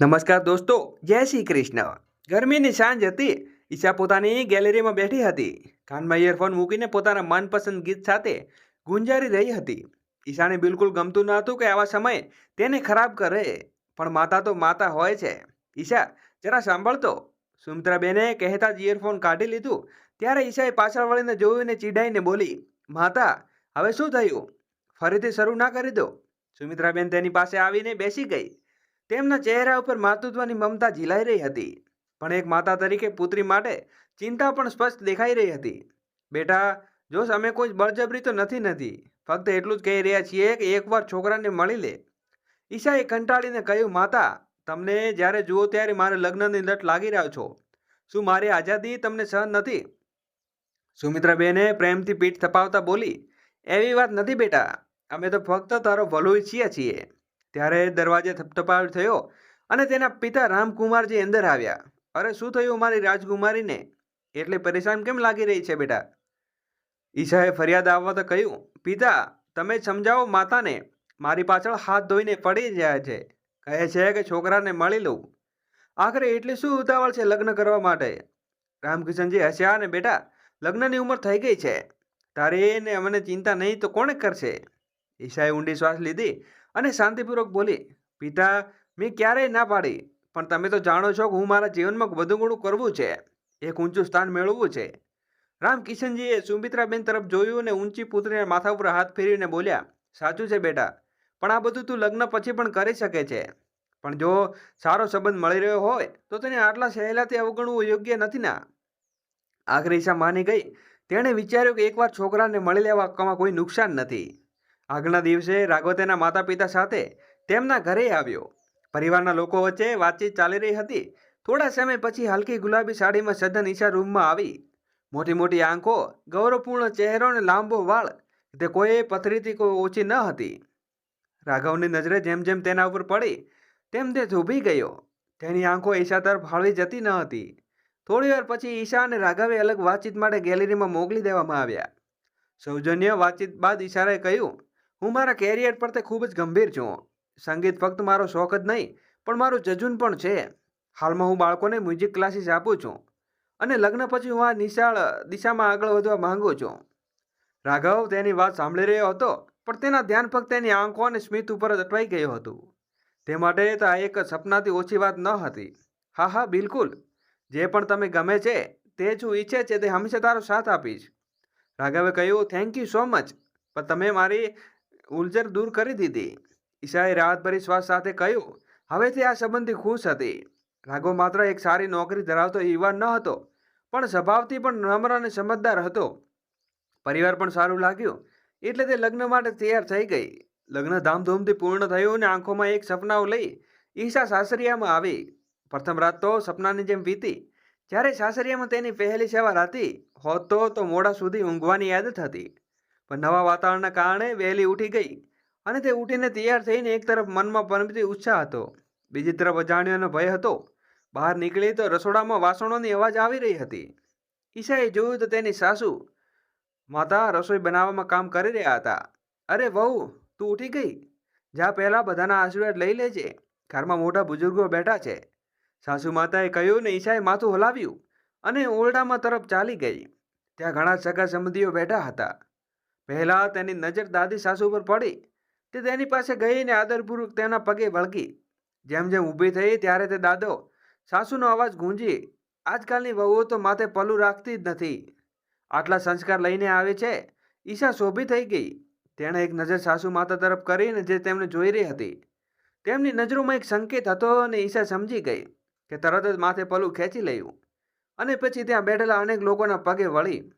નમસ્કાર દોસ્તો, જય શ્રી કૃષ્ણ. ગરમીની સાંજ હતી, ઈશા પોતાની ગેલેરીમાં બેઠી હતી. કાનમાં ઇયરફોન મૂકીને પોતાના મનપસંદ ગીત સાથે ગુંજારી રહી હતી. ઈશાને બિલકુલ ગમતું ન હતું કે આવા સમયે તેને ખરાબ કરે, પણ માતા તો માતા હોય છે. ઈશા, જરા સાંભળતો સુમિત્રાબેને કહેતા જ ઇયરફોન કાઢી લીધું, ત્યારે ઈશાએ પાછળ વળીને જોઈને ચીડાઈને બોલી, માતા, હવે શું થયું? ફરીથી શરૂ ના કરી દો. સુમિત્રાબેન તેની પાસે આવીને બેસી ગઈ. તેમના ચહેરા ઉપર માતૃત્વની મમતા ઝીલાઈ રહી હતી, પણ એક માતા તરીકે પુત્રી માટે ચિંતા પણ સ્પષ્ટ દેખાઈ રહી હતી. બેટા, જો અમે કોઈ બળજબરી તો નથી નથી ફક્ત એટલું જ કહી રહ્યા છીએ કે એકવાર છોકરાને મળી લે. ઈશાએ કંટાળીને કહ્યું, માતા, તમને જ્યારે જુઓ ત્યારે મારે લગ્નની લટ લાગી રહ્યો છો. શું મારી આઝાદી તમને સહન નથી? સુમિત્રાબેને પ્રેમથી પીઠ થપાવતા બોલી, એવી વાત નથી બેટા, અમે તો ફક્ત તારો ભલું ઈચ્છીએ છીએ. ત્યારે દરવાજે થપથપાટ થયો અને તેના પિતા રામકુમારજી અંદર આવ્યા. અરે, શું થયું મારી રાજકુમારીને? એટલે પરેશાન કેમ લાગી રહી છે બેટા? ઈશાએ ફરિયાદ આવવા તો કહ્યું, પિતા, તમે સમજાવો માતાને, મારી પાછળ હાથ ધોઈને પડી જાય છે. કહે છે કે છોકરાને મળી લઉં. આખરે એટલે શું ઉતાવળ છે લગ્ન કરવા માટે? રામકિશનજી હસ્યા ને બેટા, લગ્નની ઉંમર થઈ ગઈ છે. તારે એને અમને ચિંતા નહીં તો કોણે કરશે? ઈશાએ ઊંડી શ્વાસ લીધી અને શાંતિપૂર્વક બોલી, પિતા, મેં ક્યારેય ના પાડી, પણ તમે તો જાણો છો કે હું મારા જીવનમાં વધુ ઘણું કરવું છે. એક ઊંચું સ્થાન મેળવવું છે. રામ કિશનજીએ સુમિત્રાબેન તરફ જોયું અને ઊંચી પુત્રીના માથા ઉપર હાથ ફેરવીને બોલ્યા, સાચું છે બેટા, પણ આ બધું તું લગ્ન પછી પણ કરી શકે છે. પણ જો સારો સંબંધ મળી રહ્યો હોય, તો તેને આટલા સહેલાથી અવગણવું યોગ્ય નથી ના. આખરે ઈશા માની ગઈ. તેણે વિચાર્યું કે એકવાર છોકરાને મળી લેવામાં કોઈ નુકસાન નથી. આગળના દિવસે રાઘવ તેના માતા પિતા સાથે તેમના ઘરે આવ્યો. પરિવારના લોકો વચ્ચે વાતચીત ચાલી રહી હતી. થોડા સમય પછી હલકી ગુલાબી સાડીમાં સદન ઈશા રૂમમાં આવી. મોટી મોટી આંખો, ગૌરવપૂર્ણ ચહેરો અને લાંબો વાળ, તે કોઈ પથરીથી કોઈ ઓછી ન હતી. રાઘવની નજરે જેમ જેમ તેના ઉપર પડી, તેમ તે થોભી ગયો. તેની આંખો ઈશા તરફ હળવી જતી ન હતી. થોડી વાર પછી ઈશા અને રાઘવે અલગ વાતચીત માટે ગેલેરીમાં મોકલી દેવામાં આવ્યા. સૌજન્ય વાતચીત બાદ ઈશારાએ કહ્યું હું મારા કેરિયર પર તે ખૂબ જ ગંભીર છું. સંગીત ફક્ત મારો શોખ જ નહીં, પણ મારું જજુન પણ છે. હાલમાં હું બાળકોને મ્યુઝિક ક્લાસીસ આપું છું અને લગ્ન પછી હું આ નિશાળ, દિશામાં આગળ વધવા માંગુ છું. રાઘવ તેની વાત સાંભળી રહ્યો હતો, પણ તેના ધ્યાન ફક્ત તેની આંખો અને સ્મિત ઉપર જ અટવાઈ ગયું હતું. તે માટે તો આ એક સપનાથી ઓછી વાત ન હતી. હા હા, બિલકુલ. જે પણ તમે ગમે છે, તે જ હું ઈચ્છે છે તે હંમેશા તારો સાથ આપીશ. રાઘવે કહ્યું થેન્ક યુ સો મચ પણ તમે મારી ઉલઝર દૂર કરી દીધી. ઈશાએ રાહતભરી શ્વાસ સાથે કહ્યું, હવેથી આ સંબંધી ખુશ હતી. રાઘવ માત્ર એક સારી નોકરી ધરાવતો યુવાન ન હતો, પણ સ્વભાવથી પણ નમ્ર અને સમજદાર હતો. પરિવાર પણ સારું લાગ્યું, એટલે તે લગ્ન માટે તૈયાર થઈ ગઈ. લગ્ન ધામધૂમથી પૂર્ણ થયું અને આંખોમાં એક સપનાઓ લઈ ઈશા સાસરિયામાં આવી. પ્રથમ રાત તો સપનાની જેમ વીતી. જ્યારે સાસરિયામાં તેની પહેલી સવાર હતી હોત તો મોડા સુધી ઊંઘવાની આદત હતી પણ નવા વાતાવરણના કારણે વહેલી ઉઠી ગઈ અને તે ઉઠીને તૈયાર થઈને એક તરફ મનમાં પરમથી ઉત્સાહ હતો. બીજી તરફ અજાણ્યાનો ભય હતો. બહાર નીકળી તો રસોડામાં વાસણોની અવાજ આવી રહી હતી. ઈશાએ જોયું તો તેની સાસુ, માતા, રસોઈ બનાવવામાં કામ કરી રહ્યા હતા. અરે વહુ, તું ઉઠી ગઈ? જા પહેલાં બધાના આશીર્વાદ લઈ લેજે. ઘરમાં મોટા બુઝુર્ગો બેઠા છે. સાસુ માતાએ કહ્યું ને ઈશાએ માથું હલાવ્યું અને ઓરડામાં તરફ ચાલી ગઈ. ત્યાં ઘણા સગા સંબંધીઓ બેઠા હતા. પહેલાં તેની નજર દાદી સાસુ પર પડી. તે તેની પાસે ગઈને આદરપૂર્વક તેના પગે વળગી. જેમ જેમ ઊભી થઈ ત્યારે તે દાદો, સાસુનો અવાજ ગુંજી, આજકાલની વહુઓ તો માથે પલું રાખતી જ નથી. આટલા સંસ્કાર લઈને આવે છે. ઈશા શોભી થઈ ગઈ. તેણે એક નજર સાસુ માતા તરફ કરીને જે તેમને જોઈ રહી હતી. તેમની નજરોમાં એક સંકેત હતો અને ઈશા સમજી ગઈ કે તરત જ માથે પલું ખેંચી લયું અને પછી ત્યાં બેઠેલા અનેક લોકોના પગે વળી.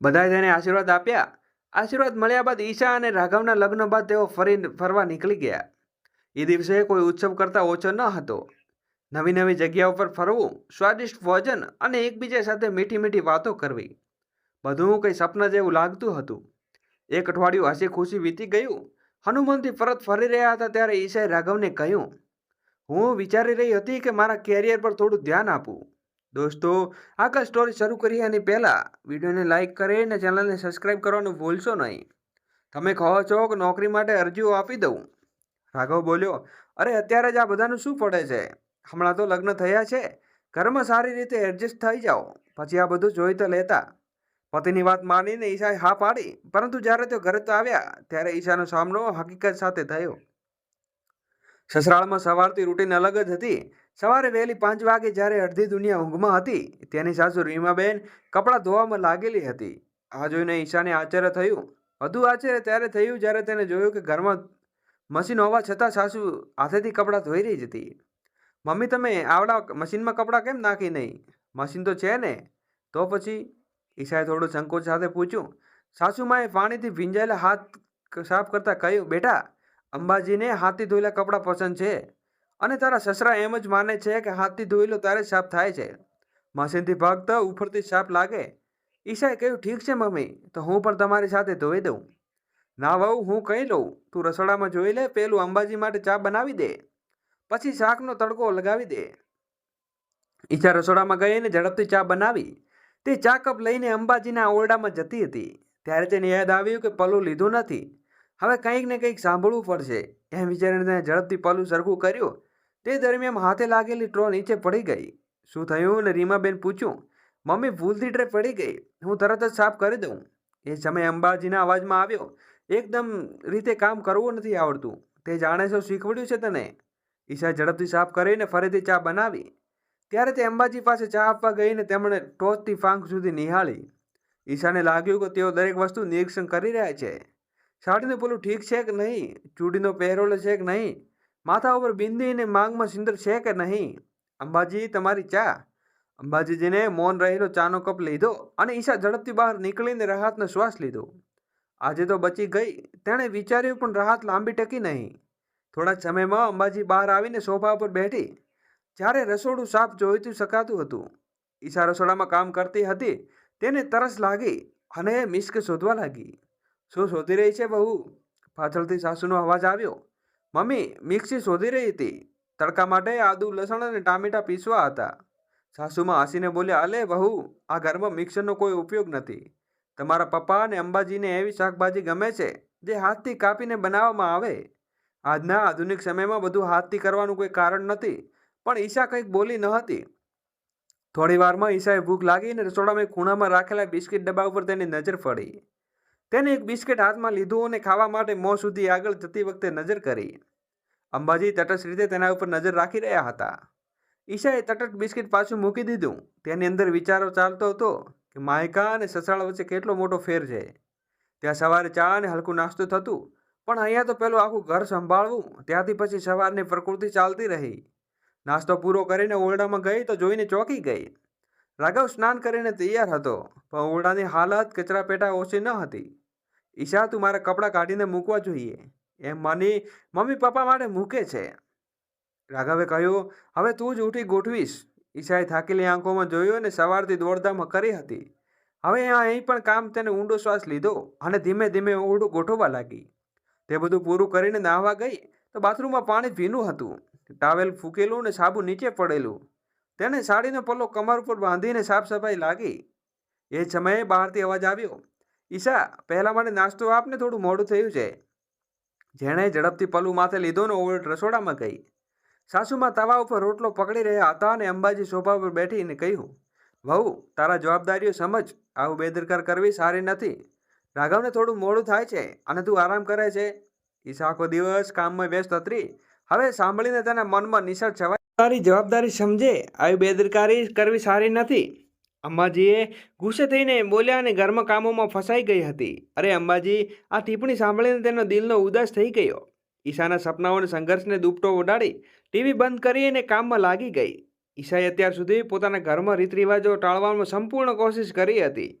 બધાએ તેને આશીર્વાદ આપ્યા. આશીર્વાદ મળ્યા બાદ ઈશા અને રાઘવના લગ્ન બાદ તેઓ ફરી ફરવા નીકળી ગયા. એ દિવસે કોઈ ઉત્સવ કરતાં ઓછો ન હતો. નવી નવી જગ્યા ઉપર ફરવું, સ્વાદિષ્ટ ભોજન અને એકબીજા સાથે મીઠી મીઠી વાતો કરવી. બધું કંઈ સપના જેવું લાગતું હતું. એક અઠવાડિયું હસી ખુશી વીતી ગયું. હનુમાનથી પરત ફરી રહ્યા હતા ત્યારે ઈશાએ રાઘવને કહ્યું, હું વિચારી રહી હતી કે મારા કેરિયર પર થોડું ધ્યાન આપું. દોસ્તો આગળ સ્ટોરી શરૂ કરી એની પહેલાં વિડીયોને લાઇક કરી અને ચેનલને સબસ્ક્રાઈબ કરવાનું ભૂલશો નહીં. તમે કહો છો કે નોકરી માટે અરજીઓ આપી દઉં. રાઘવ બોલ્યો, અરે, અત્યારે જ આ બધાનું શું પડે છે? હમણાં તો લગ્ન થયા છે. ઘરમાં સારી રીતે એડજસ્ટ થઈ જાઓ. પછી આ બધું જોઈ તો લેતા. પતિની વાત માનીને ઈશાએ હા પાડી, પરંતુ જ્યારે તે ઘરે તો આવ્યા, ત્યારે ઈશાનો સામનો હકીકત સાથે થયો. સસરાળમાં સવારથી રૂટીન અલગ જ હતી. સવારે વહેલી પાંચ વાગે જ્યારે અડધી દુનિયા ઊંઘમાં હતી, તેની સાસુ રીમાબેન કપડાં ધોવામાં લાગેલી હતી. આ જોઈને ઈશાને આશ્ચર્ય થયું. વધુ આશ્ચર્ય ત્યારે થયું જ્યારે તેને જોયું કે ઘરમાં મશીન હોવા છતાં સાસુ હાથેથી કપડાં ધોઈ રહી જ હતી. મમ્મી, તમે આવડા મશીનમાં કપડાં કેમ નાખી નહીં? મશીન તો છે ને. તો પછી ઈશાએ થોડું સંકોચ સાથે પૂછ્યું. સાસુમાએ પાણીથી ભીંજાયેલા હાથ સાફ કરતાં કહ્યું, બેટા, અંબાજીને હાથથી ધોયેલા કપડાં પસંદ છે. અને તારા સસરા એમ જ માને છે કે હાથથી ધોયેલો તારે સાપ થાય છે. મશીનથી ફક્ત ઉપરથી સાફ લાગે. ઈશાએ કહ્યું, ઠીક છે મમ્મી, તો હું પણ તમારી સાથે ધોઈ દઉં. ના વહુ, હું કહી લઉં? તું રસોડામાં જોઈ લે, પેલું અંબાજી માટે ચા બનાવી દે. પછી શાકનો તડકો લગાવી દે. ઈશા રસોડામાં ગઈ અને ઝડપથી ચા બનાવી. તે ચા કપ લઈને અંબાજીના ઓરડામાં જતી હતી. ત્યારે તેને યાદ આવ્યું કે પલું લીધું નથી. હવે કંઈક ને કંઈક સાંભળવું પડશે. એમ વિચારીને તેણે ઝડપથી પલું સરખું કર્યું. તે દરમિયાન હાથે લાગેલી ટ્રો નીચે પડી ગઈ. શું થયું? ને રીમાબેન પૂછ્યું. મમ્મી, ભૂલથી ટ્રે પડી ગઈ. હું તરત જ સાફ કરી દઉં. એ સમયે અંબાજીના અવાજમાં આવ્યો. એકદમ રીતે કામ કરવું નથી આવડતું. તે જાણે છો શીખવડ્યું છે તને. ઈશા ઝડપથી સાફ કરીને ફરીથી ચા બનાવી. ત્યારે તે અંબાજી પાસે ચા આપવા ગઈને તેમણે ટોચથી ફાંક સુધી નિહાળી. ઈશાને લાગ્યું કે તેઓ દરેક વસ્તુ નિરીક્ષણ કરી રહ્યા છે. સાડીનું પેલું ઠીક છે કે નહીં? ચૂડીનો પહેરોલો છે કે નહીં? માથા ઉપર બિંદીને માંગમાં સિંદર છે કે નહીં? અંબાજી, તમારી ચા. અંબાજીજીને મૌન રહેલો ચાનો કપ લીધો અને ઈશા ઝડપથી બહાર નીકળીને રાહતનો શ્વાસ લીધો. આજે તો બચી ગઈ, તેણે વિચાર્યું પણ રાહત લાંબી ટકી નહીં. થોડા સમયમાં અંબાજી બહાર આવીને સોફા ઉપર બેઠી. જ્યારે રસોડું સાફ જોઈતું શકાતું હતું. ઈશા રસોડામાં કામ કરતી હતી, તેને તરસ લાગી અને મિસ્ક શોધવા લાગી. શું શોધી રહી છે બહુ? પાછળથી સાસુનો અવાજ આવ્યો. મમ્મી, મિક્સી શોધી રહી હતી. તડકા માટે આદુ, લસણ અને ટામેટાં પીસવા હતા. સાસુમાં હસીને બોલ્યા, અલે બહુ આ ઘરમાં મિક્સરનો કોઈ ઉપયોગ નથી. તમારા પપ્પા અને અંબાજીને એવી શાકભાજી ગમે છે, જે હાથથી કાપીને બનાવવામાં આવે. આજના આધુનિક સમયમાં બધું હાથથી કરવાનું કોઈ કારણ નથી, પણ ઈશા કંઈક બોલી ન હતી. થોડી વારમાં ઈશાએ ભૂખ લાગી અને રસોડામાં ખૂણામાં રાખેલા બિસ્કિટ ડબ્બા ઉપર તેની નજર પડી. તેને એક બિસ્કિટ હાથમાં લીધું અને ખાવા માટે મોં સુધી આગળ જતી વખતે નજર કરી. અંબાજી તટસ્થ રીતે તેના ઉપર નજર રાખી રહ્યા હતા. ઈશાએ તટસ્થ બિસ્કિટ પાછું મૂકી દીધું. તેની અંદર વિચારો ચાલતો હતો કે માયકા અને સસરાળ વચ્ચે કેટલો મોટો ફેર છે. ત્યાં સવારે ચા અને હલકું નાસ્તો થતું, પણ અહીંયા તો પેલું આખું ઘર સંભાળવું, ત્યાંથી પછી સવારની પ્રકૃતિ ચાલતી રહી. નાસ્તો પૂરો કરીને ઓરડામાં ગઈ તો જોઈને ચોંકી ગઈ. રાઘવ સ્નાન કરીને તૈયાર હતો, પણ ઓરડાની હાલત કચરા પેટા ઓછી ન હતી. ઈશા, તું મારા કપડાં કાઢીને મૂકવા જોઈએ. એમ માની મમ્મી પપ્પા માટે મૂકે છે. રાઘવે કહ્યું, હવે તું જ ઉઠી ગોઠવીશ. ઈશાએ થાકેલી આંખોમાં જોયું અને સવારથી દોડધામ કરી હતી. હવે અહીં પણ કામ તેને ઊંડો શ્વાસ લીધો અને ધીમે ધીમે ઓરડું ગોઠવવા લાગી. તે બધું પૂરું કરીને નાહવા ગઈ તો બાથરૂમમાં પાણી ભીનું હતું. ટાવેલ ફૂકેલું ને સાબુ નીચે પડેલું. તેણે સાડીનો પલ્લો કમર ઉપર બાંધીને સાફ સફાઈ લાગી. એ સમયે બહારથી અવાજ આવ્યો, ઈશા, પહેલાં માટે નાસ્તો આપને થોડું મોડું થયું છે. જેણે ઝડપથી પલ્લું માથે લીધો ને ઓવર રસોડામાં ગઈ. સાસુમાં તવા ઉપર રોટલો પકડી રહ્યા હતા અને અંબાજી સોફા પર બેઠીને કહ્યું, વહુ, તારા જવાબદારીઓ સમજ. આવું બેદરકાર કરવી સારી નથી. રાઘવને થોડું મોડું થાય છે અને તું આરામ કરે છે. ઈશા આખો દિવસ કામમાં વ્યસ્ત હતી. હવે સાંભળીને તેના મનમાં નિશાળ છવાય તારી જવાબદારી સમજે. આવી બેદરકારી કરવી સારી નથી. અંબાજીએ ગુસ્સે થઈને બોલ્યા અને ઘરમાં કામોમાં ફસાઈ ગઈ હતી. અરે અંબાજી, આ ટિપ્પણી સાંભળીને તેનો દિલનો ઉદાસ થઈ ગયો. ઈશાના સપનાઓને સંઘર્ષને દુપટો ઉડાડી ટીવી બંધ કરી અને કામમાં લાગી ગઈ. ઈશાએ અત્યાર સુધી પોતાના ઘરમાં રીત રિવાજો ટાળવામાં સંપૂર્ણ કોશિશ કરી હતી.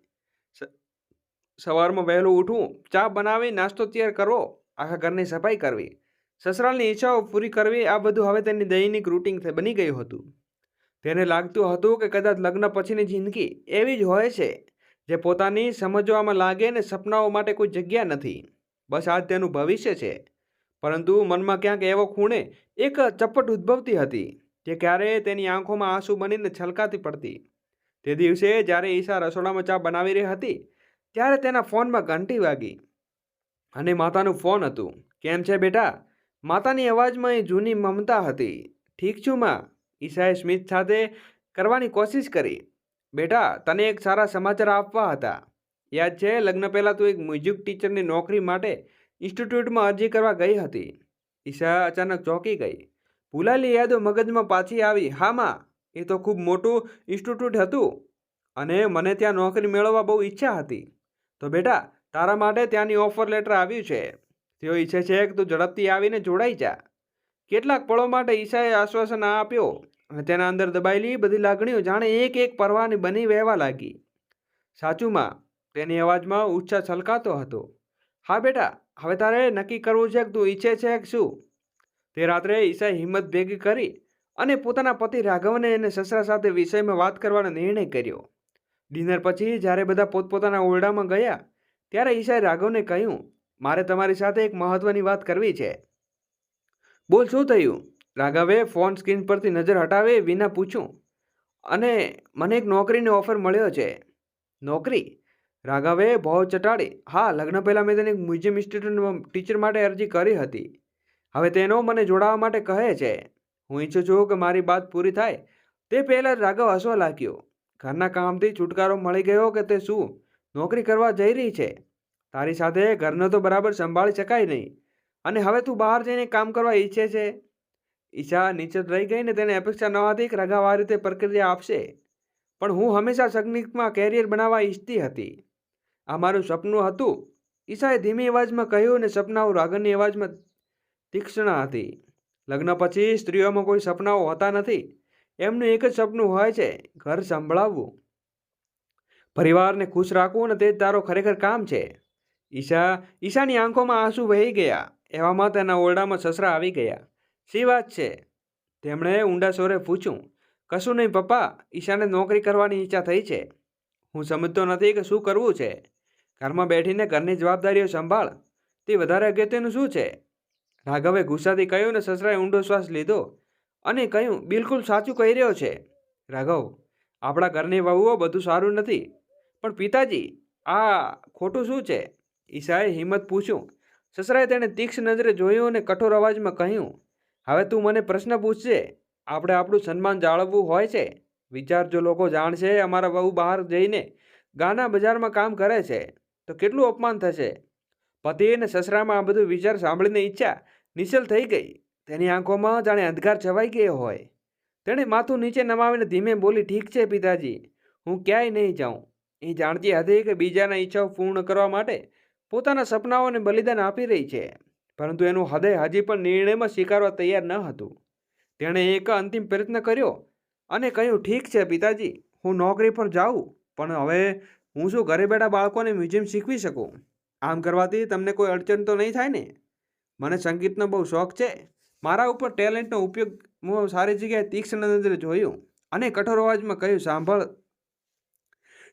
સવારમાં વહેલું ઉઠવું, ચા બનાવી, નાસ્તો તૈયાર કરવો, આખા ઘરની સફાઈ કરવી. સસરાલની ઈચ્છાઓ પૂરી કરવી, આ બધું હવે તેની દૈનિક રૂટિન બની ગયું હતું. તેને લાગતું હતું કે કદાચ લગ્ન પછીની જિંદગી એવી જ હોય છે, જે પોતાની સમજવામાં લાગે ને સપનાઓ માટે કોઈ જગ્યા નથી. બસ આજ તેનું ભવિષ્ય છે. પરંતુ મનમાં ક્યાંક એવો ખૂણે એક ચપટ ઉદ્ભવતી હતી, જે ક્યારેય તેની આંખોમાં આંસુ બનીને છલકાતી પડતી. તે દિવસે જ્યારે ઈશા રસોડામાં ચા બનાવી રહી હતી, ત્યારે તેના ફોનમાં ઘંટી વાગી. અને માતાનું ફોન હતું. કેમ છે બેટા? માતાની અવાજમાં એ જૂની મમતા હતી. ઠીક છું, માં. ઈશાએ સ્મિત સાથે કરવાની કોશિશ કરી. બેટા, તને એક સારા સમાચાર આપવા હતા. યાદ છે, લગ્ન પહેલાં તું એક મ્યુઝિક ટીચરની નોકરી માટે ઇન્સ્ટિટ્યૂટમાં અરજી કરવા ગઈ હતી. ઈશા અચાનક ચોંકી ગઈ. ભૂલાયેલી યાદો મગજમાં પાછી આવી. હા, માં, એ તો ખૂબ મોટું ઇન્સ્ટિટ્યૂટ હતું અને મને ત્યાં નોકરી મેળવવા બહુ ઈચ્છા હતી. તો બેટા, તારા માટે ત્યાંની ઓફર લેટર આવ્યું છે. તેઓ ઈચ્છે છે કે તું ઝડપથી આવીને જોડાઈ જા. કેટલાક પળો માટે ઈશાએ આશ્વાસન આપ્યો અને તેના અંદર દબાયેલી બધી લાગણીઓ જાણે એક એક પરવાની બની વહેવા લાગી. સાચુંમાં, તેની અવાજમાં ઉત્સાહ છલકાતો હતો. હા બેટા, હવે તારે નક્કી કરવું છે કે તું ઈચ્છે છે કે શું? તે રાત્રે ઈશાએ હિંમત ભેગી કરી અને પોતાના પતિ રાઘવને અને સસરા સાથે વિષયમાં વાત કરવાનો નિર્ણય કર્યો. ડિનર પછી જ્યારે બધા પોતપોતાના ઓરડામાં ગયા, ત્યારે ઈશાએ રાઘવને કહ્યું મારે તમારી સાથે એક મહત્વની વાત કરવી છે. બોલ, શું થયું? રાઘવે ફોન સ્ક્રીન પરથી નજર હટાવે વિના પૂછ્યું અને મને એક નોકરીનો ઓફર મળ્યો છે. નોકરી? રાઘવે ભાવ ચટાડી. હા, લગ્ન પહેલાં મેં તેને એક મ્યુઝિયમ ઇન્સ્ટિટ્યૂટમાં ટીચર માટે અરજી કરી હતી. હવે તેનો મને જોડાવા માટે કહે છે. હું ઈચ્છું છું કે મારી વાત પૂરી થાય. તે પહેલાં જ રાઘવ હસવા લાગ્યો. ઘરના કામથી છુટકારો મળી ગયો કે તે શું? નોકરી કરવા જઈ રહી છે. તારી સાથે ઘરનો તો બરાબર સંભાળી શકાય નહીં. અને હવે તું બહાર જઈને કામ કરવા ઈચ્છે છે. ઈચ્છા નીચે રહી ગઈ ને તેને અપેક્ષા ન હતી કે રાઘવ રીતે પ્રક્રિયા આપશે. પણ હું હંમેશા સગ્નિકમાં કેરિયર બનાવવા ઈચ્છતી હતી. આ મારું સપનું હતું. ઈશાએ ધીમી અવાજમાં કહ્યું અને સપનાઓ રાગણની અવાજમાં તીક્ષ્ણ હતી. લગ્ન પછી સ્ત્રીઓમાં કોઈ સપનાઓ હોતા નથી. એમનું એક જ સપનું હોય છે, ઘર સંભળાવવું. પરિવારને ખુશ રાખવું અને તે જ તારો ખરેખર કામ છે. ઈશા, ઈશાની આંખોમાં આંસુ વહી ગયા. એવામાં તેના ઓરડામાં સસરા આવી ગયા. શી વાત છે? તેમણે ઊંડા સ્વરે પૂછ્યું. કશું નહીં પપ્પા, ઈશાને નોકરી કરવાની ઈચ્છા થઈ છે. હું સમજતો નથી કે શું કરવું છે. ઘરમાં બેઠીને ઘરની જવાબદારીઓ સંભાળ. તે વધારે અગત્યનું શું છે? રાઘવે ગુસ્સાથી કહ્યું ને સસરાએ ઊંડો શ્વાસ લીધો અને કહ્યું, બિલકુલ સાચું કહી રહ્યો છે. રાઘવ, આપણા ઘરની વહુઓ બધું સારું નથી. પણ પિતાજી, આ ખોટું શું છે? ઈશાએ હિંમત પૂછ્યું. સસરાએ તેણે તીક્ષ્ણ નજરે જોયું અને કઠોર અવાજમાં કહ્યું, હવે તું મને પ્રશ્ન પૂછશે આપણે આપણું સન્માન જાળવવું હોય છે. વિચાર જો લોકો જાણશે અમારા વહુ બહાર જઈને ગાના બજારમાં કામ કરે છે, તો કેટલું અપમાન થશે? પતિ અને સસરામાં આ બધું વિચાર સાંભળીને ઈચ્છા નિશ્ચલ થઈ ગઈ. તેની આંખોમાં જાણે અંધકાર છવાઈ ગયો હોય. તેણે માથું નીચે નમાવીને ધીમે બોલી, ઠીક છે પિતાજી, હું ક્યાંય નહીં જાઉં. એ જાણતી હતી કે બીજાના ઈચ્છાઓ પૂર્ણ કરવા માટે પોતાના સપનાઓને બલિદાન આપી રહી છે, પરંતુ એનું હૃદય હજી પણ નિર્ણયમાં સ્વીકારવા તૈયાર ન હતું. તેણે એક અંતિમ પ્રયત્ન કર્યો અને કહ્યું, ઠીક છે પિતાજી, હું નોકરી પર જાઉં, પણ હવે હું શું ઘરે બેઠા બાળકોને મ્યુઝિયમ શીખવી શકું? આમ કરવાથી તમને કોઈ અડચણ તો નહીં થાય ને? મને સંગીતનો બહુ શોખ છે. મારા ઉપર ટેલેન્ટનો ઉપયોગ હું સારી જગ્યાએ તીક્ષ્ણ નજરે જોયું અને કઠોર અવાજમાં કહ્યું, સાંભળ.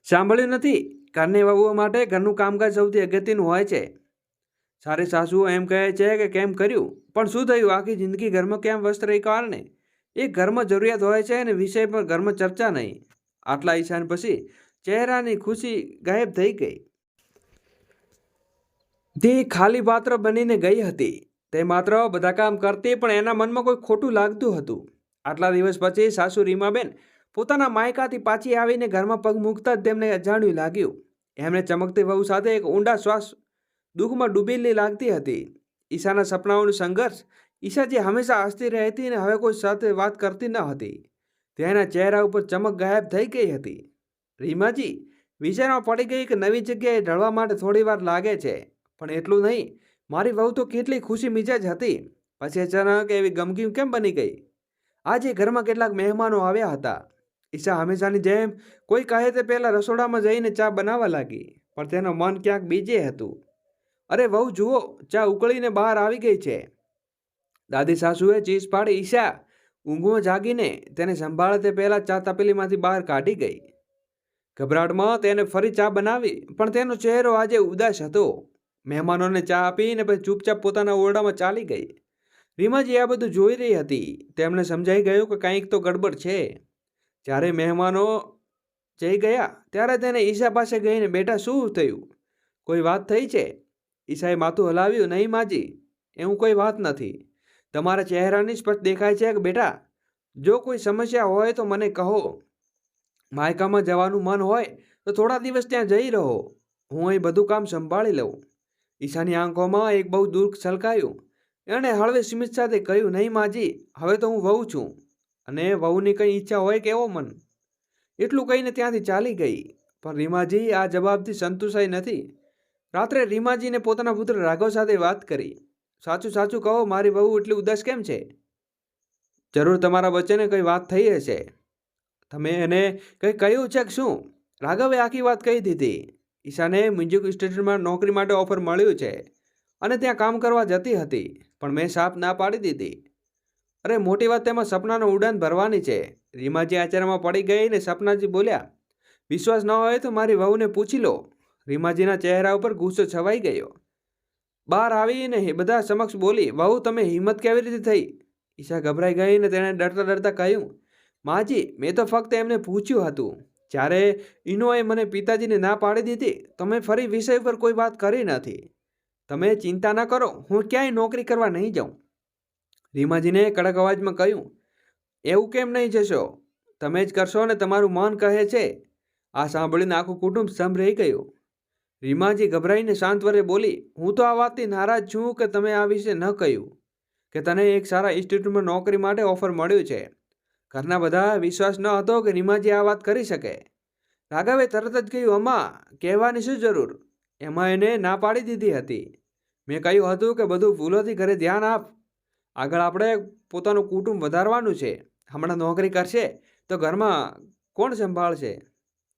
સાંભળ્યું નથી. ઘરની વહુઓ માટે ઘરનું કામકાજ સૌથી અગત્યનું હોય છે. સારી સાસુઓ એમ કહે છે કે કેમ કર્યું? પણ શું થયું? આખી જિંદગી ઘરમાં કેમ વ્યસ્ત રહી કારણે? એ ઘરમાં જરૂરિયાત હોય છે અને વિષય પર ઘરમાં ચર્ચા નહીં. આટલા ઈશાન પછી ચહેરાની ખુશી ગાયબ થઈ ગઈ. તે ખાલી પાત્ર બનીને ગઈ હતી. તે માત્ર બધા કામ કરતી પણ એના મનમાં કોઈ ખોટું લાગતું હતું. આટલા દિવસ પછી સાસુ રીમાબેન પોતાના માયકાથી પાછી આવીને ઘરમાં પગ મૂકતા જ તેમને અજાણ્યું લાગ્યું. એમણે ચમકતી વહુ સાથે એક ઊંડા શ્વાસ દુઃખમાં ડૂબેલી લાગતી હતી. ઈશાના સપનાઓનું સંઘર્ષ ઈશા જે હંમેશા હસતી રહેતી અને હવે કોઈ સાથે વાત કરતી ન હતી. તેના ચહેરા ઉપર ચમક ગાયબ થઈ ગઈ હતી. રીમાજી, વિચારમાં પડી ગઈ કે નવી જગ્યાએ ઢળવા માટે થોડી વાર લાગે છે, પણ એટલું નહીં. મારી વહુ તો કેટલી ખુશી મિજાજ હતી. પછી અચાનક એવી ગમગીમ કેમ બની ગઈ? આજે ઘરમાં કેટલાક મહેમાનો આવ્યા હતા. ઈશા હંમેશાની જેમ કોઈ કહે તે પહેલાં રસોડામાં જઈને ચા બનાવવા લાગી, પણ તેનું મન ક્યાંક બીજે હતું. અરે વહુ, જુઓ, ચા ઉકળીને બહાર આવી ગઈ છે. દાદી સાસુએ ચીસ પાડી, ઈશા, ઊંઘમાં જાગીને તેને સંભાળે તે પહેલાં ચા તપેલીમાંથી બહાર કાઢી ગઈ. ગભરાટમાં તેને ફરી ચા બનાવી, પણ તેનો ચહેરો આજે ઉદાસ હતો. મહેમાનોને ચા આપીને પછી ચૂપચાપ પોતાના ઓરડામાં ચાલી ગઈ. રીમાજી આ બધું જોઈ રહી હતી. તેમણે સમજાઈ ગયું કે કંઈક તો ગડબડ છે. જ્યારે મહેમાનો જઈ ગયા, ત્યારે તેને ઈશા પાસે ગઈને, બેટા, શું થયું? કોઈ વાત થઈ છે? ઈશાએ માથું હલાવ્યું, નહીં માજી, એવું કોઈ વાત નથી. તમારા ચહેરાની સ્પષ્ટ દેખાય છે કે, બેટા, જો કોઈ સમસ્યા હોય તો મને કહો. માયકામાં જવાનું મન હોય તો થોડા દિવસ ત્યાં જઈ રહો. હું અહીં બધું કામ સંભાળી લઉં. ઈશાની આંખોમાં એક બહુ દુઃખ છલકાયું. એણે હળવે સ્મિત સાથે કહ્યું, નહીં માજી, હવે તો હું વહુ છું. અને વહુની કંઈ ઈચ્છા હોય કે એવો મન. એટલું કહીને ત્યાંથી ચાલી ગઈ. પણ રીમાજી આ જવાબથી સંતુષ્ટાઈ નથી. રાત્રે રીમાજીને પોતાના પુત્ર રાઘવ સાથે વાત કરી. સાચું સાચું કહો, મારી વહુ એટલી ઉદાસ કેમ છે? જરૂર તમારા વચ્ચેને કંઈ વાત થઈ હશે. તમે એને કંઈ કહ્યું છે કે શું? રાઘવે આખી વાત કહી દીધી. ઈશાને મ્યુઝિક સ્ટેશનમાં નોકરી માટે ઓફર મળ્યું છે. અને ત્યાં કામ કરવા જતી હતી. પણ મેં સાપ ના પાડી દીધી. અરે, મોટી વાત તેમાં સપનાનું ઉડાન ભરવાની છે. રીમાજી આચારમાં પડી ગઈ ને સપનાજી બોલ્યા, વિશ્વાસ ન હોય તો મારી વહુને પૂછી લો. રીમાજીના ચહેરા ઉપર ગુસ્સો છવાઈ ગયો. બહાર આવીને બધા સમક્ષ બોલી, વહુ, તમે હિંમત કેવી રીતે થઈ? ઈશા ગભરાઈ ગઈ ને તેણે ડરતા ડરતા કહ્યું, માજી, મેં તો ફક્ત એમને પૂછ્યું હતું. જ્યારે ઇનોએ મને પિતાજીને ના પાડી દીધી, તમે ફરી વિષય પર કોઈ વાત કરી નથી. તમે ચિંતા ન કરો, હું ક્યાંય નોકરી કરવા નહીં જાઉં. રીમાજીને કડક અવાજમાં કહ્યું, એવું કેમ નહીં જશો? તમે જ કરશો ને તમારું મન કહે છે. આ સાંભળીને આખું કુટુંબ સ્તંભ રહી ગયું. રીમાજી ગભરાઈને શાંતવરે બોલી, હું તો આ વાતથી નારાજ છું કે તમે આ વિશે ન કહ્યું, કે તને એક સારા ઇન્સ્ટિટ્યૂટમાં નોકરી માટે ઓફર મળ્યું છે. ઘરના બધા વિશ્વાસ ન હતો કે રીમાજી આ વાત કરી શકે. રાઘવે તરત જ કહ્યું, અમ્મા, કહેવાની શું જરૂર? એમાં એને ના પાડી દીધી હતી. મેં કહ્યું હતું કે બધું ભૂલોથી ઘરે ધ્યાન આપ. આગળ આપણે પોતાનું કુટુંબ વધારવાનું છે, હમણાં નોકરી કરશે, તો ઘરમાં કોણ સંભાળશે?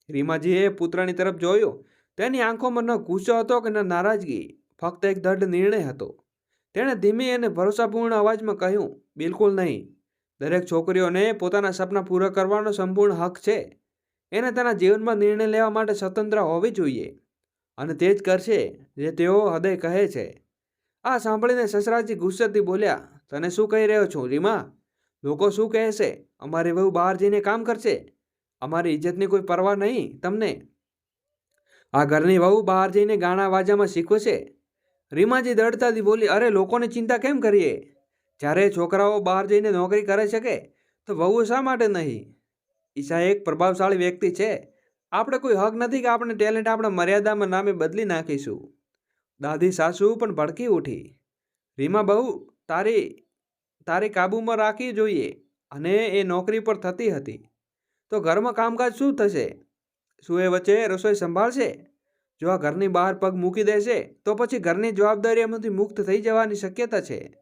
રીમાજીએ પુત્રની તરફ જોયું, તેની આંખોમાં ન ગુસ્સો હતો કે ન નારાજગી, ફક્ત એક દઢ નિર્ણય હતો. તેણે ધીમી અને ભરોસાપૂર્ણ અવાજમાં કહ્યું, બિલકુલ નહીં. દરેક છોકરીઓને પોતાના સપના પૂરા કરવાનો સંપૂર્ણ હક છે. એને તેના જીવનમાં નિર્ણય લેવા માટે સ્વતંત્ર હોવી જોઈએ. અને તે જ કરશે જે તેઓ હૃદય કહે છે. આ સાંભળીને સસરાજી ગુસ્સેથી બોલ્યા તને શું કહી રહ્યો છું, રીમા? લોકો શું કહેશે અમારી વહુ બહાર જઈને કામ કરશે. અમારી ઇજ્જતની કોઈ પરવા નહીં તમને. આ ઘરની વહુ બહાર જઈને ગાણા વાજામાં શીખવશે. રીમાજી દડતાથી બોલી, અરે, લોકોની ચિંતા કેમ કરીએ? જ્યારે છોકરાઓ બહાર જઈને નોકરી કરી શકે, તો વહુ શા માટે નહીં? ઈશા એક પ્રભાવશાળી વ્યક્તિ છે. આપણે કોઈ હક નથી કે આપણે ટેલેન્ટ આપણા મર્યાદામાં નામે બદલી નાખીશું. દાદી સાસુ પણ ભડકી ઉઠી. રીમા બહુ તારી તારી કાબૂમાં રાખવી જોઈએ અને એ નોકરી પર થતી હતી. તો ઘરમાં કામકાજ શું થશે? શું એ વચ્ચે રસોઈ સંભાળશે? જો આ ઘરની બહાર પગ મૂકી દેશે, તો પછી ઘરની જવાબદારી એમાંથી મુક્ત થઈ જવાની શક્યતા છે.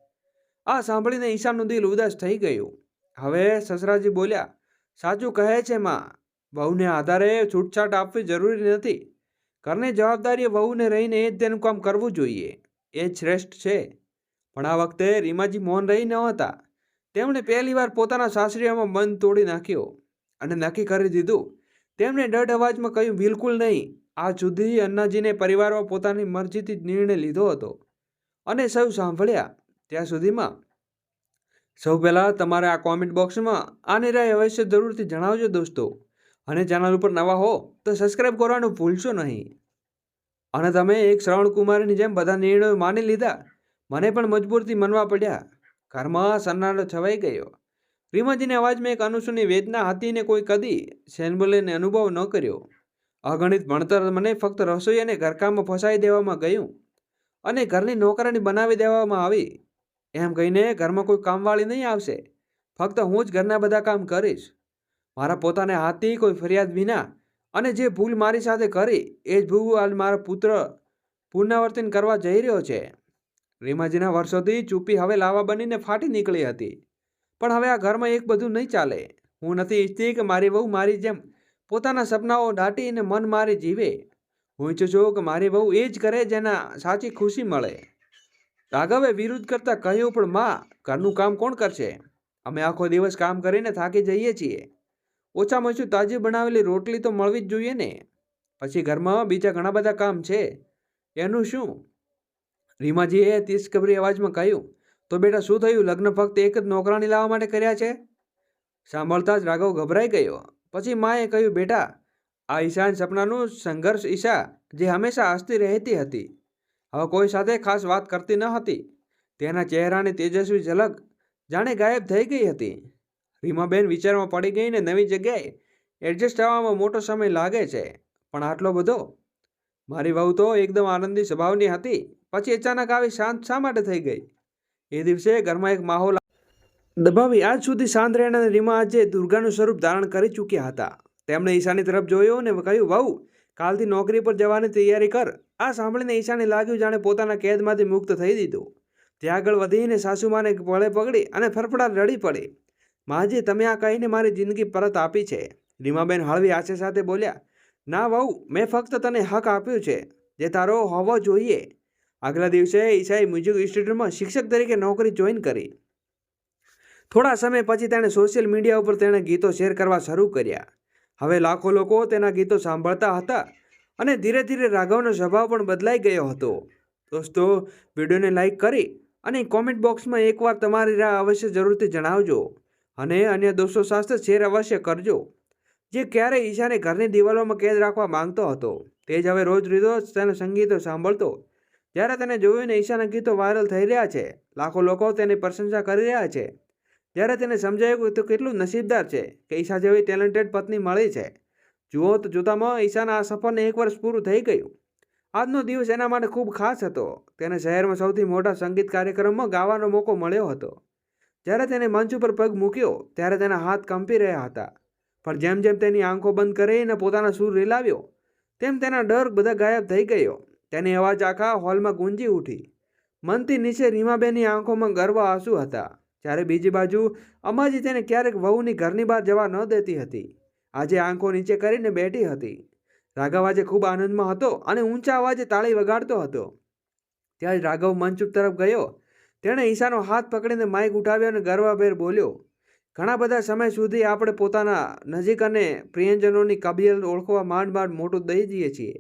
આ સાંભળીને ઈશાનું દિલ ઉદાસ થઈ ગયું. હવે સસરાજી બોલ્યા, સાચું કહે છે માં, વહુને આધારે છૂટછાટ આપવી જરૂરી નથી. ઘરની જવાબદારી વહુને રહીને એ જ તેનું કામ કરવું જોઈએ. એ શ્રેષ્ઠ છે. પણ આ વખતે રીમાજી મૌન રહી ન હતા. તેમણે પહેલીવાર પોતાના સાસરીયામાં મન તોડી નાખ્યો અને નક્કી કરી દીધું. તેમણે દઢ અવાજમાં કહ્યું, બિલકુલ નહીં. આ સુધી અન્નાજીને પરિવારમાં પોતાની મરજીથી જ નિર્ણય લીધો હતો અને સૌ સાંભળ્યા ત્યાં સુધીમાં. સૌ પહેલાં તમારે આ કોમેન્ટ બોક્સમાં આ નિર્ણય અવશ્ય જરૂરથી જણાવજો દોસ્તો. અને ચેનલ ઉપર નવા હો તો સબસ્ક્રાઈબ કરવાનું ભૂલશો નહીં. અને તમે એક શ્રવણ કુમારીની જેમ બધા નિર્ણયો માની લીધા. મને પણ મજબૂરથી મનવા પડ્યા. ઘરમાં સન્નાટો છવાઈ ગયો. રીમાજીની અવાજમાં એક અનુસૂની વેદના હતી ને કોઈ કદી સેનબોલેને અનુભવ ન કર્યો. અગણિત ભણતર મને ફક્ત રસોઈ અને ઘરકામમાં ફસાઈ દેવામાં ગયું અને ઘરની નોકરાની બનાવી દેવામાં આવી. એમ કહીને ઘરમાં કોઈ કામવાળી નહીં આવશે. ફક્ત હું જ ઘરના બધા કામ કરીશ. મારા પોતાને હાથી કોઈ ફરિયાદ વિના અને જે ભૂલ મારી સાથે કરી, એ જ ભૂલ મારો પુત્ર પુનરાવર્તન કરવા જઈ રહ્યો છે. રીમાજીના વર્ષોથી ચૂપી હવે લાવા બનીને ફાટી નીકળી હતી. પણ હવે આ ઘરમાં એક બધું નહીં ચાલે. હું નથી ઈચ્છતી કે મારી વહુ મારી જેમ પોતાના સપનાઓ દાટીને મન મારી જીવે. હું ઈચ્છું છું કે મારી વહુ એ જ કરે જેના સાચી ખુશી મળે. રાઘવે વિરુદ્ધ કરતાં કહ્યું, પણ માં, ઘરનું કામ કોણ કરશે? અમે આખો દિવસ કામ કરીને થાકી જઈએ છીએ. ઓછામાં ઓછું તાજી બનાવેલી રોટલી તો મળવી જ જોઈએ ને. પછી ઘરમાં બીજા ઘણા બધા કામ છે. એનું શું? રીમાજીએ તિસ્કબરી અવાજમાં કહ્યું, તો બેટા શું થયું? લગ્ન ફક્ત એક જ નોકરાણી લાવવા માટે કર્યા છે? સાંભળતા જ રાઘવ ગભરાઈ ગયો. પછી માએ કહ્યું, બેટા, આ ઈશાન સપનાનું સંઘર્ષ ઈશા જે હંમેશા હસતી રહેતી હતી. હવે કોઈ સાથે ખાસ વાત કરતી ન હતી. તેના ચહેરાની તેજસ્વી ઝલક જાણે ગાયબ થઈ ગઈ હતી. રીમાબેન વિચારમાં પડી ગઈને નવી જગ્યાએ એડજસ્ટ થવામાં મોટો સમય લાગે છે. પણ આટલો બધો? મારી વહુ તો એકદમ આનંદી સ્વભાવની હતી. પછી અચાનક આવી શાંત શા માટે થઈ ગઈ? એ દિવસે ઘરમાં એક માહોલ દબાવી આજ સુધી શાંત રહેનાર રીમા આજે દુર્ગાનું સ્વરૂપ ધારણ કરી ચૂક્યા હતા. તેમણે ઈશાની તરફ જોયો અને કહ્યું, વહુ, કાલથી નોકરી પર જવાની તૈયારી કર. આ સાંભળીને ઈશાને લાગ્યું જાણે પોતાના કેદમાંથી મુક્ત થઈ દીધું. ત્યાં આગળ વધીને સાસુમાને પળે પકડી અને ફરફડાટ રડી પડી. માજી, તમે આ કહીને મારી જિંદગી પરત આપી છે. રીમાબેન હળવી આશે સાથે બોલ્યા, ના વહુ, મેં ફક્ત તને હક આપ્યું છે. જે તારો હોવો જોઈએ. આગલા દિવસે ઈશાએ મ્યુઝિક ઇન્સ્ટિટ્યૂટમાં શિક્ષક તરીકે નોકરી જોઈન કરી. થોડા સમય પછી તેણે સોશિયલ મીડિયા ઉપર તેણે ગીતો શેર કરવા શરૂ કર્યા. હવે લાખો લોકો તેના ગીતો સાંભળતા હતા અને ધીરે ધીરે રાઘવનો સ્વભાવ પણ બદલાઈ ગયો હતો. દોસ્તો, વિડીયોને લાઈક કરી અને કોમેન્ટ બોક્સમાં એકવાર તમારી રાહ અવશ્ય જરૂરથી જણાવજો અને અન્ય દોસ્તો સાથે શેર અવશ્ય કરજો, જે ક્યારેય ઈશાને ઘરની દિવાલોમાં કેદ રાખવા માંગતો હતો. તે જ હવે રોજ રોજ તેના સંગીતો સાંભળતો જ્યારે તેને જોઈને ઈશાના ગીતો વાયરલ થઈ રહ્યા છે, લાખો લોકો તેની પ્રશંસા કરી રહ્યા છે. જ્યારે તેને સમજાયું કે તે કેટલું નસીબદાર છે કે ઈશા જેવી ટેલેન્ટેડ પત્ની મળી છે. જુઓ તો જોતામાં ઈશાના આ સફરને એક વર્ષ પૂરું થઈ ગયું. આજનો દિવસ એના માટે ખૂબ ખાસ હતો. તેને શહેરમાં સૌથી મોટા સંગીત કાર્યક્રમમાં ગાવાનો મોકો મળ્યો હતો. જ્યારે તેને મંચ ઉપર પગ મૂક્યો, ત્યારે તેના હાથ કંપી રહ્યા હતા. પણ જેમ જેમ તેની આંખો બંધ કરીને પોતાના સૂર રેલાવ્યો, તેમ તેના ડર બધા ગાયબ થઈ ગયો. તેની અવાજ આખા હોલમાં ગુંજી ઉઠી. મનથી નીચે રીમાબેનની આંખોમાં ગર્વ આંસુ હતા. જ્યારે બીજી બાજુ અમાજી તેને ક્યારેક વહુની ઘરની બહાર જવા ન દેતી હતી. આજે આંખો નીચે કરીને બેઠી હતી. રાઘવ આજે ખૂબ આનંદમાં હતો અને ઊંચા અવાજે તાળી વગાડતો હતો. ત્યાં જ રાઘવ મંચ તરફ ગયો. તેણે ઈશાનો હાથ પકડીને માઇક ઉઠાવ્યો અને ગર્વભેર બોલ્યો, ઘણા બધા સમય સુધી આપણે પોતાના નજીક અને પ્રિયજનોની કબિયત ઓળખવા માંડ માંડ મોટું દઈ દઈએ છીએ.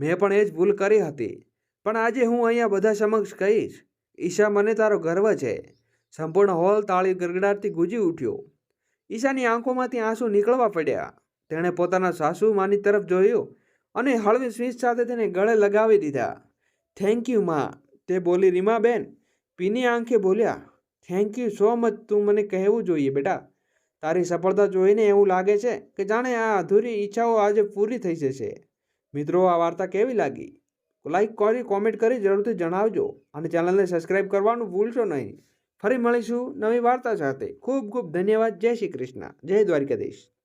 મેં પણ એ જ ભૂલ કરી હતી. પણ આજે હું અહીંયા બધા સમક્ષ કહીશ. ઈશા મને તારો ગર્વ છે. સંપૂર્ણ હોલ તાળી ગરગડાટથી ગુંજી ઉઠ્યો. ઈશાની આંખોમાંથી આંસુ નીકળવા પડ્યા. તેણે પોતાના સાસુ માની તરફ જોયું અને હળવી સ્વીચ સાથે તેને ગળે લગાવી દીધા. થેન્ક યુ માં, તે બોલી રીમાબેન પીની આંખે બોલ્યા. થેન્ક યુ સો મચ તું મને કહેવું જોઈએ બેટા. તારી સફળતા જોઈને એવું લાગે છે કે જાણે આ અધૂરી ઈચ્છાઓ આજે પૂરી થઈ જશે. મિત્રો, આ વાર્તા કેવી લાગી? લાઈક કરી કોમેન્ટ કરી જરૂરથી જણાવજો અને ચેનલને સબસ્ક્રાઈબ કરવાનું ભૂલશો નહીં. ફરી મળીશું નવી વાર્તા સાથે. ખૂબ ખૂબ ધન્યવાદ. જય શ્રી કૃષ્ણ. જય દ્વારકાધીશ.